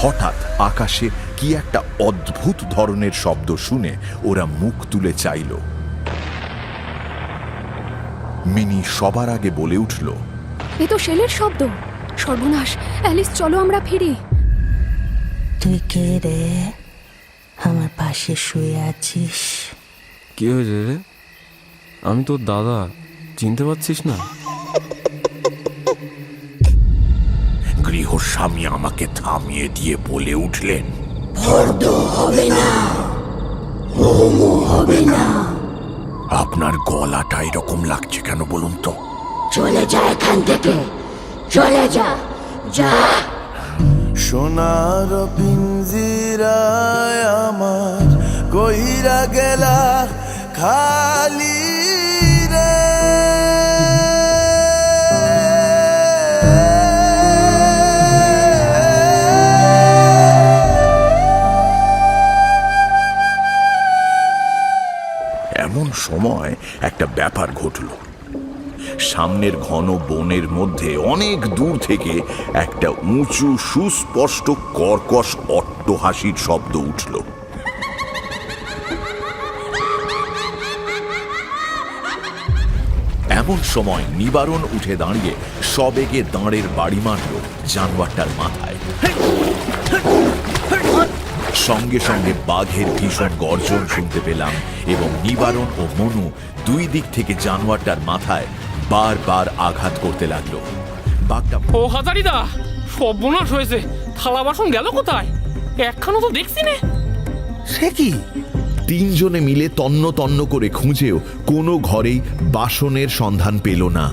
হঠাৎ আকাশে কি একটা অদ্ভুত ধরনের শব্দ শুনে ওরা মুখ তুলে চাইল। মিনি সবার আগে বলে উঠল এ তো শেলের শব্দ। সর্বনাশ অ্যালিস চলো আমরা ফিরি। তুই কে রে? আমার পাশে শুয়ে আছিস। কি হয়েছে রে? আমি তোর দাদা চিনতে পারছিস না? গৃহস্বামী আমাকে থামিয়ে দিয়ে বলে উঠলেন হবে হবে না না। আপনার গলাটা এরকম লাগছে কেন বলুন তো? চলে যা এখান থেকে চলে যা যা। সোনার পিঞ্জিরায় আমার কইরা গেলা খালি এমন সময় একটা ব্যাপার ঘটল। সামনের ঘন বনের মধ্যে অনেক দূর থেকে একটা উঁচু, সুস্পষ্ট, কর্কশ অট্টহাসির শব্দ উঠল। এমন সময় নিবারণ উঠে দাঁড়িয়ে সবেগে দাঁড়ের বাড়ি মারল জানোয়ারটার মাথায়। সঙ্গে সঙ্গে বাঘের ভীষণ গর্জন শুনতে পেলাম এবং নিবারণ ও মনু দুই দিক থেকে জানোয়ারটার মাথায় বারবার আঘাত করতে লাগল। বাঘটা ও হাজারিদা সর্বনাশ হয়েছে। থালা বাসন গেল কোথায়? একখানও তো দেখছি না। সে কি? তিনজনে মিলে তন্ন তন্ন করে খুঁজেও কোনো ঘরেই বাসনের সন্ধান পেল না।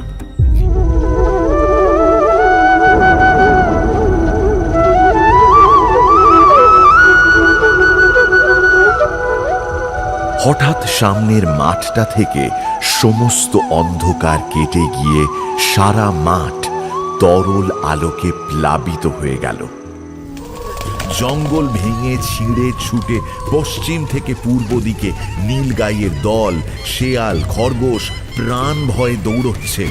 হঠাৎ সামনের মাঠটা থেকে সমস্ত অন্ধকার কেটে গিয়ে সারা মাঠ তরল আলোকে প্লাবিত হয়ে গেল। জঙ্গল ভেঙে ছিঁড়ে ছুটে পশ্চিম থেকে পূর্ব দিকে নীলগাইয়ের দল, শেয়াল, খরগোশ প্রাণ ভয়ে দৌড়চ্ছে।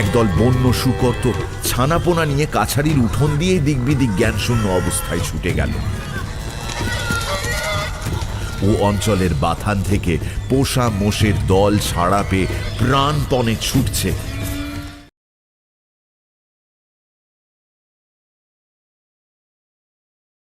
একদল বন্য শুকর তো ছানাপোনা নিয়ে কাছারির উঠোন দিয়ে দিকবিদিক জ্ঞানশূন্য অবস্থায় ছুটে গেল। ও অঞ্চলের বাথান থেকে পোষা মোষের দল ছাড়া পেয়ে প্রাণপণে ছুটছে